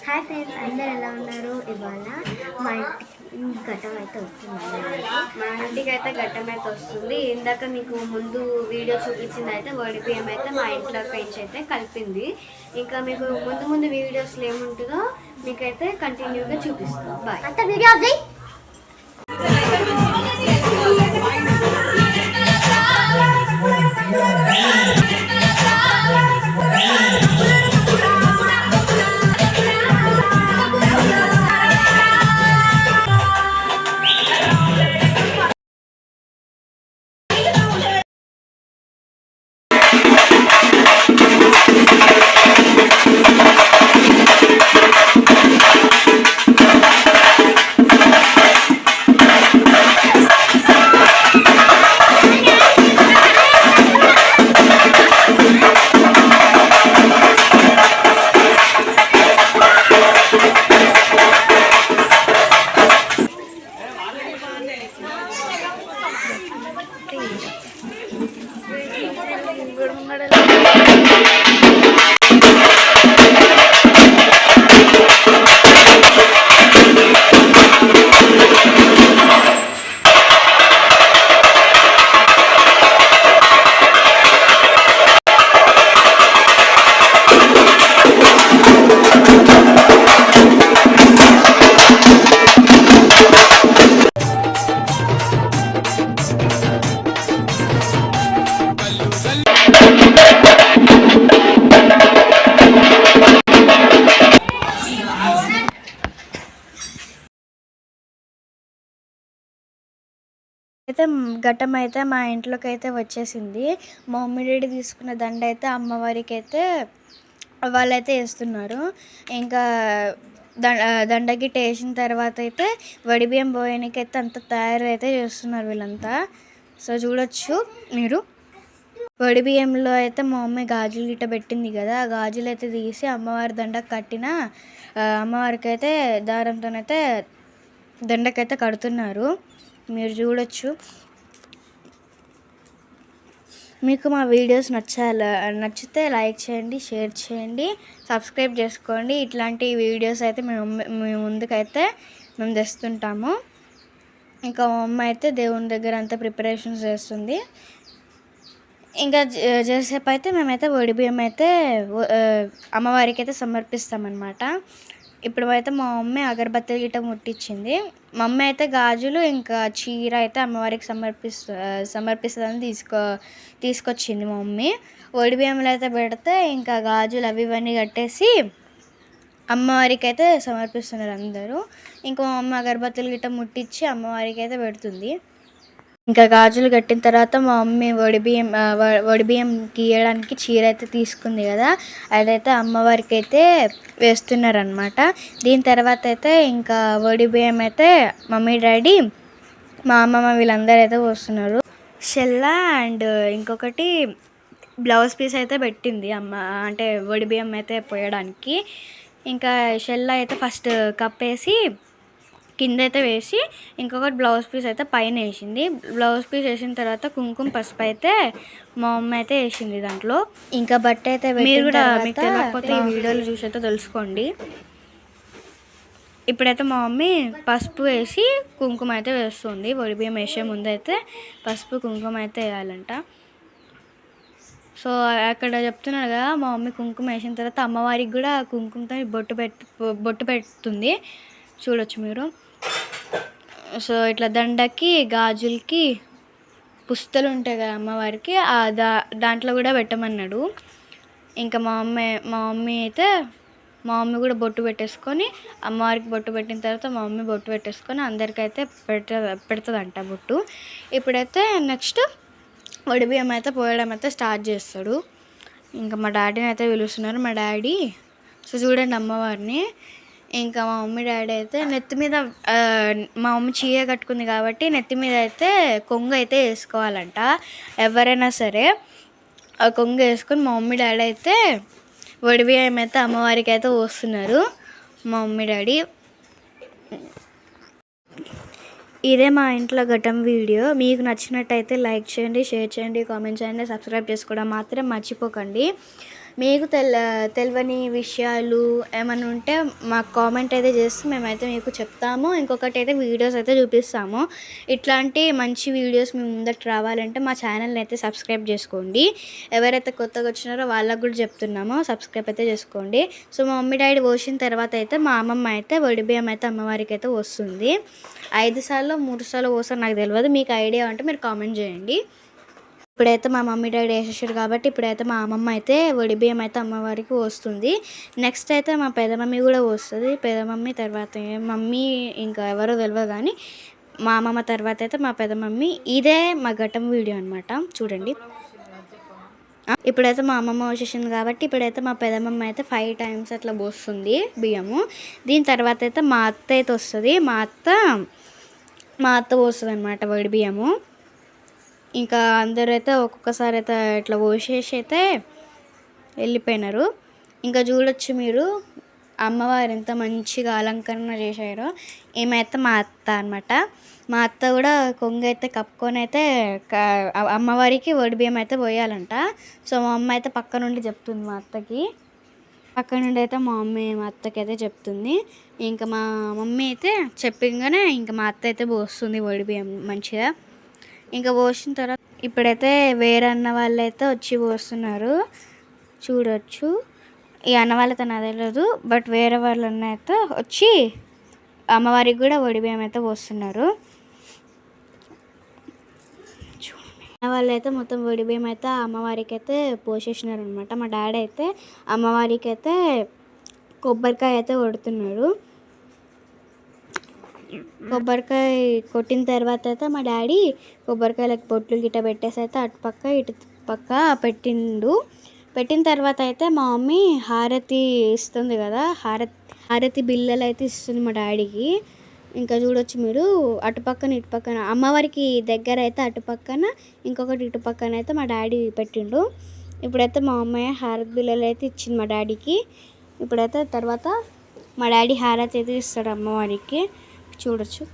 Hi friends అందరు ఎలా ఉన్నారు ఇవాళ మా ఇంటి ఘట్టం అయితే వస్తుంది మా ఇంటికి అయితే ఘట్టం అయితే వస్తుంది ఇందాక మీకు ముందు వీడియో చూపించింది అయితే వడి బియ్యం అయితే మా ఇంట్లో పెంచి అయితే కలిపింది. ఇంకా మీకు ముందు ముందు వీడియోస్లో ఏముంటుందో మీకైతే కంటిన్యూగా చూపిస్తాం. బాయ్ అంత వీడియో అయితే ఘట్టం అయితే మా ఇంట్లోకి అయితే వచ్చేసింది. మా మమ్మీ డాడీ తీసుకున్న దండ అయితే అమ్మవారికి అయితే వాళ్ళైతే వేస్తున్నారు. ఇంకా దండ దండకి వేసిన తర్వాత అయితే వడిబియ్యం పోయడానికి అయితే అంత తయారైతే చేస్తున్నారు వీళ్ళంతా. సో చూడొచ్చు మీరు. వడిబియ్యంలో అయితే మా మమ్మీ గాజులు ఇట్ట పెట్టింది కదా ఆ గాజులు అయితే తీసి అమ్మవారి దండకు కట్టిన అమ్మవారికి అయితే దారంతోనైతే దండకైతే కడుతున్నారు. మీరు చూడొచ్చు. మీకు మా వీడియోస్ నచ్చాల నచ్చితే లైక్ చేయండి షేర్ చేయండి సబ్స్క్రైబ్ చేసుకోండి. ఇట్లాంటి వీడియోస్ అయితే మేము మీ ముందుకైతే మేము తెస్తుంటాము. ఇంకా మా అమ్మ అయితే దేవుని దగ్గర అంతా ప్రిపరేషన్స్ చేస్తుంది. ఇంకా చేసేపు అయితే మేమైతే ఒడిబియ్యం అయితే అమ్మవారికి అయితే సమర్పిస్తామన్నమాట. ఇప్పుడు అయితే మా మమ్మీ అగరబత్తి గిట్ట ముట్టించింది మా మమ్మీ అయితే గాజులు ఇంకా చీర అయితే అమ్మవారికి సమర్పిస్తు సమర్పిస్తుందని తీసుకో తీసుకొచ్చింది మా మమ్మీ. ఒడి బియ్యంలో అయితే పెడితే ఇంకా గాజులు అవి ఇవన్నీ కట్టేసి అమ్మవారికి అయితే సమర్పిస్తున్నారు అందరూ. ఇంకా మా అమ్మ అగరబత్తులు గిట్ట ముట్టించి అమ్మవారికి అయితే పెడుతుంది. ఇంకా గాజులు కట్టిన తర్వాత మా మమ్మీ వడిబియ్యం వడిబియ్యం గీయడానికి చీర అయితే తీసుకుంది కదా. అదైతే అమ్మవారికి అయితే వేస్తున్నారనమాట దీని తర్వాత అయితే ఇంకా వడిబియ్యం అయితే మమ్మీ డాడీ మా అమ్మమ్మ వీళ్ళందరూ అయితే వస్తున్నారు షెల్లా అండ్ ఇంకొకటి బ్లౌజ్ పీస్ అయితే పెట్టింది అమ్మ అంటే వడిబియ్యం అయితే పోయడానికి. ఇంకా షెల్లా అయితే ఫస్ట్ కప్పేసి కింద అయితే వేసి ఇంకొకటి బ్లౌజ్ పీస్ అయితే పైన వేసింది. బ్లౌజ్ పీస్ వేసిన తర్వాత కుంకుమ పసుపు అయితే మా అమ్మ అయితే వేసింది దాంట్లో. ఇంకా బట్ట అయితే మీరు కూడా మీకు తెలియకపోతే ఈ వీడియోలు చూసి అయితే తెలుసుకోండి. ఇప్పుడైతే మా మమ్మీ పసుపు వేసి కుంకుమ అయితే వేస్తుంది. బియ్యం వేసే ముందు అయితే పసుపు కుంకుమ అయితే వేయాలంట. సో అక్కడ చెప్తున్నాడు కదా మా మమ్మీ కుంకుమ వేసిన తర్వాత అమ్మవారికి కూడా కుంకుమతో బొట్టు పెట్టు బొట్టు పెడుతుంది. చూడొచ్చు మీరు. సో ఇట్లా దండకి గాజులకి పుస్తలు ఉంటాయి కదా అమ్మవారికి ఆ దా దాంట్లో కూడా పెట్టమన్నాడు. ఇంకా మా మమ్మీ మా మమ్మీ అయితే మా మమ్మీ కూడా బొట్టు పెట్టేసుకొని అమ్మవారికి బొట్టు పెట్టిన తర్వాత మా మమ్మీ బొట్టు పెట్టేసుకొని అందరికైతే పెడుతుంది పెడుతుందంట బొట్టు. ఇప్పుడైతే నెక్స్ట్ వడి బియ్యం అయితే పోయడం అయితే స్టార్ట్ చేస్తాడు. ఇంకా మా డాడీని అయితే పిలుస్తున్నారు మా డాడీ. సో చూడండి అమ్మవారిని. ఇంకా మా మమ్మీ డాడీ అయితే నెత్తి మీద మా మమ్మీ చీర కట్టుకుంది కాబట్టి నెత్తి మీద అయితే కొంగు అయితే వేసుకోవాలంట ఎవరైనా సరే. ఆ కొంగు వేసుకొని మా మమ్మీ డాడీ అయితే వడి అయితే అమ్మవారికి అయితే పోస్తున్నారు మా మమ్మీ డాడీ. ఇదే మా ఇంట్లో ఘటం వీడియో మీకు నచ్చినట్టయితే లైక్ చేయండి షేర్ చేయండి కామెంట్ చేయండి సబ్స్క్రైబ్ చేసుకోవడం మాత్రం మర్చిపోకండి. మీకు తెల తెలియని విషయాలు ఏమైనా ఉంటే మాకు కామెంట్ అయితే చేస్తే మేమైతే మీకు చెప్తాము. ఇంకొకటి అయితే వీడియోస్ అయితే చూపిస్తాము. ఇట్లాంటి మంచి వీడియోస్ మీ ముందరికి రావాలంటే మా ఛానల్ని అయితే సబ్స్క్రైబ్ చేసుకోండి. ఎవరైతే కొత్తగా వచ్చినారో వాళ్ళకు కూడా చెప్తున్నామో సబ్స్క్రైబ్ అయితే చేసుకోండి. సో మా మమ్మీ డాడీ పోసిన తర్వాత అయితే మా అమ్మమ్మ అయితే వడిబియ్యం అయితే అమ్మవారికి అయితే వస్తుంది ఐదు సార్లు మూడు సార్లు పోసారు నాకు తెలియదు మీకు ఐడియా ఉంటే మీరు కామెంట్ చేయండి. ఇప్పుడైతే మా మమ్మీ డాడీ వేసేసారు కాబట్టి ఇప్పుడైతే మా అమ్మమ్మ అయితే వడి బియ్యం అయితే అమ్మవారికి వస్తుంది నెక్స్ట్ అయితే మా పెద్ద మమ్మీ కూడా వస్తుంది పెద్ద మమ్మీ తర్వాత మమ్మీ ఇంకా ఎవరో తెలియదు కానీ మా అమ్మమ్మ తర్వాత అయితే మా పెద్ద మమ్మీ ఇదే మా ఘటం వీడియో అనమాట చూడండి. ఇప్పుడైతే మా అమ్మమ్మ వచ్చేసింది కాబట్టి ఇప్పుడైతే మా పెదమమ్మ అయితే ఫైవ్ టైమ్స్ అట్లా పోస్తుంది బియ్యము. దీని తర్వాత అయితే మా అత్త అయితే వస్తుంది. మా అత్త మా అత్త పోస్తుంది అనమాట వడి బియ్యము. ఇంకా అందరూ అయితే ఒక్కొక్కసారి అయితే ఇట్లా పోసేసి అయితే వెళ్ళిపోయినారు. ఇంకా చూడొచ్చు మీరు అమ్మవారు ఎంత మంచిగా అలంకరణ చేశారో. ఏమైతే మా అత్త అనమాట మా అత్త కూడా కొంగ అయితే కప్పుకొని అయితే అమ్మవారికి వడి బియ్యం అయితే పోయాలంట. సో మా అమ్మ అయితే పక్క నుండి చెప్తుంది మా అత్తకి. పక్క నుండి అయితే మా మమ్మీ మా అత్తకి అయితే చెప్తుంది. ఇంకా మా మమ్మీ అయితే చెప్పగానే ఇంకా మా అత్త అయితే పోస్తుంది వడి బియ్యం మంచిగా. ఇంకా పోసిన తర్వాత ఇప్పుడైతే వేరే అన్న వాళ్ళు అయితే వచ్చి పోస్తున్నారు. చూడొచ్చు. ఈ అన్న వాళ్ళతో నాకు తెలియదు బట్ వేరే వాళ్ళు అన్న అయితే వచ్చి అమ్మవారికి కూడా వడి బియ్యం అయితే పోస్తున్నారు. అన్న వాళ్ళు అయితే మొత్తం వడి బియ్యం అయితే అమ్మవారికి అయితే పోసేసినారు అనమాట మా డాడీ అయితే అమ్మవారికి అయితే కొబ్బరికాయ అయితే కొడుతున్నాడు కొబ్బరికాయ కొట్టిన తర్వాత అయితే మా డాడీ కొబ్బరికాయలకు బొట్లు గిట్ట పెట్టేసి అయితే అటు పక్క ఇటు పక్క పెట్టిండు. పెట్టిన తర్వాత అయితే మా మమ్మీ హారతి ఇస్తుంది కదా హారతి హారతి బిల్లలు అయితే ఇస్తుంది మా డాడీకి. ఇంకా చూడొచ్చు మీరు అటు పక్కన ఇటు పక్కన. అమ్మవారికి దగ్గర అయితే అటు పక్కన ఇంకొకటి ఇటు పక్కన అయితే మా డాడీ పెట్టిండు. ఇప్పుడైతే మా అమ్మాయి హారతి బిల్లలు అయితే ఇచ్చింది మా డాడీకి. ఇప్పుడైతే తర్వాత మా డాడీ హారతి అయితే ఇస్తాడు అమ్మవారికి. చూడొచ్చు.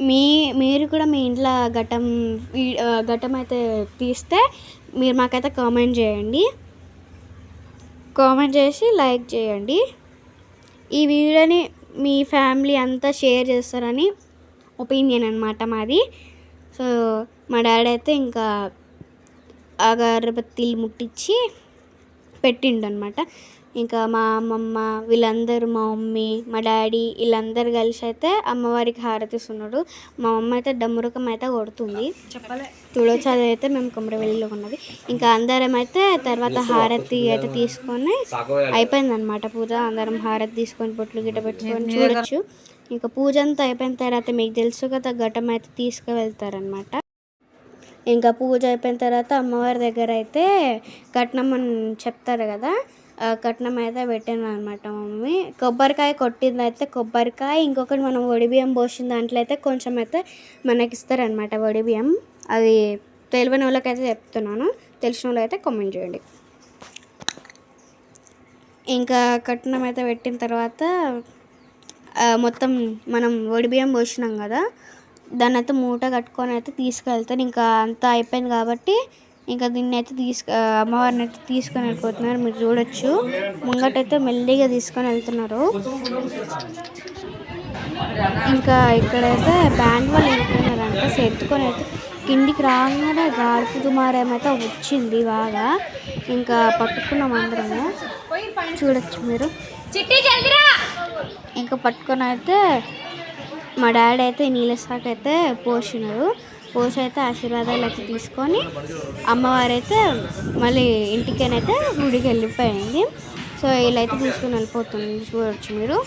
మీ మీరు కూడా మీ ఇంట్లో ఘటం వీ- ఘటం అయితే తీస్తే మీరు మాకైతే కామెంట్ చేయండి. కామెంట్ చేసి లైక్ చేయండి. ఈ వీడియోని మీ ఫ్యామిలీ అంతా షేర్ చేస్తారని ఒపీనియన్ అనమాట మాది. సో మా డాడీ అయితే ఇంకా అగరబత్తీలు ముట్టించి పెట్టిండు అనమాట ఇంకా మా అమ్మమ్మ వీళ్ళందరూ మా మమ్మీ మా డాడీ వీళ్ళందరూ కలిసి అయితే అమ్మవారికి హారతిస్తున్నాడు. మా అమ్మ అయితే డమ్మురకం అయితే కొడుతుంది. అది అయితే మేము కొమరవెల్లిలో ఉన్నది. ఇంకా అందరం అయితే తర్వాత హారతి అయితే తీసుకొని అయిపోయింది అనమాట పూజ. అందరం హారతి తీసుకొని పొట్లు గిట్ట పెట్టుకొని చూడొచ్చు. ఇంకా పూజ అంతా అయిపోయిన తర్వాత మీకు తెలుసు కదా ఘటం అయితే తీసుకువెళ్తారనమాట ఇంకా పూజ అయిపోయిన తర్వాత అమ్మవారి దగ్గర అయితే కట్నం అని చెప్తారు కదా కట్నం అయితే పెట్టాను అనమాట మమ్మీ. కొబ్బరికాయ కొట్టింది అయితే కొబ్బరికాయ ఇంకొకటి మనం వడిబియ్యం పోసిన దాంట్లో అయితే కొంచెం అయితే మనకి ఇస్తారనమాట వడి బియ్యం. అది తెలియని వాళ్ళకైతే చెప్తున్నాను తెలిసిన వాళ్ళు అయితే కామెంట్ చేయండి. ఇంకా కట్నం అయితే పెట్టిన తర్వాత మొత్తం మనం వడిబియ్యం పోసినాం కదా దాన్ని అయితే మూట కట్టుకొని అయితే తీసుకెళ్తాను ఇంకా అంతా అయిపోయింది కాబట్టి ఇంకా దీన్ని అయితే తీసుకు అమ్మవారిని అయితే తీసుకొని వెళ్ళిపోతున్నారు. మీరు చూడొచ్చు. ముంగటైతే మెల్లిగా తీసుకొని వెళ్తున్నారు. ఇంకా ఇక్కడైతే బ్యాండ్ వాళ్ళు వెళ్తున్నారంట. ఎత్తుకొని అయితే కిందికి రాగానే గాడుపు దుమారేమైతే వచ్చింది బాగా. ఇంకా పట్టుకున్నాం అందరము. చూడొచ్చు మీరు. ఇంకా పట్టుకొని అయితే మా డాడీ అయితే నీళ్ళ సాక్ అయితే పోసినారు పోసి అయితే ఆశీర్వాదాలకి తీసుకొని అమ్మవారు అయితే మళ్ళీ ఇంటికేనైతే గుడికి వెళ్ళిపోయింది సో ఇలా అయితే తీసుకుని వెళ్ళిపోతుంది. చూడవచ్చు మీరు.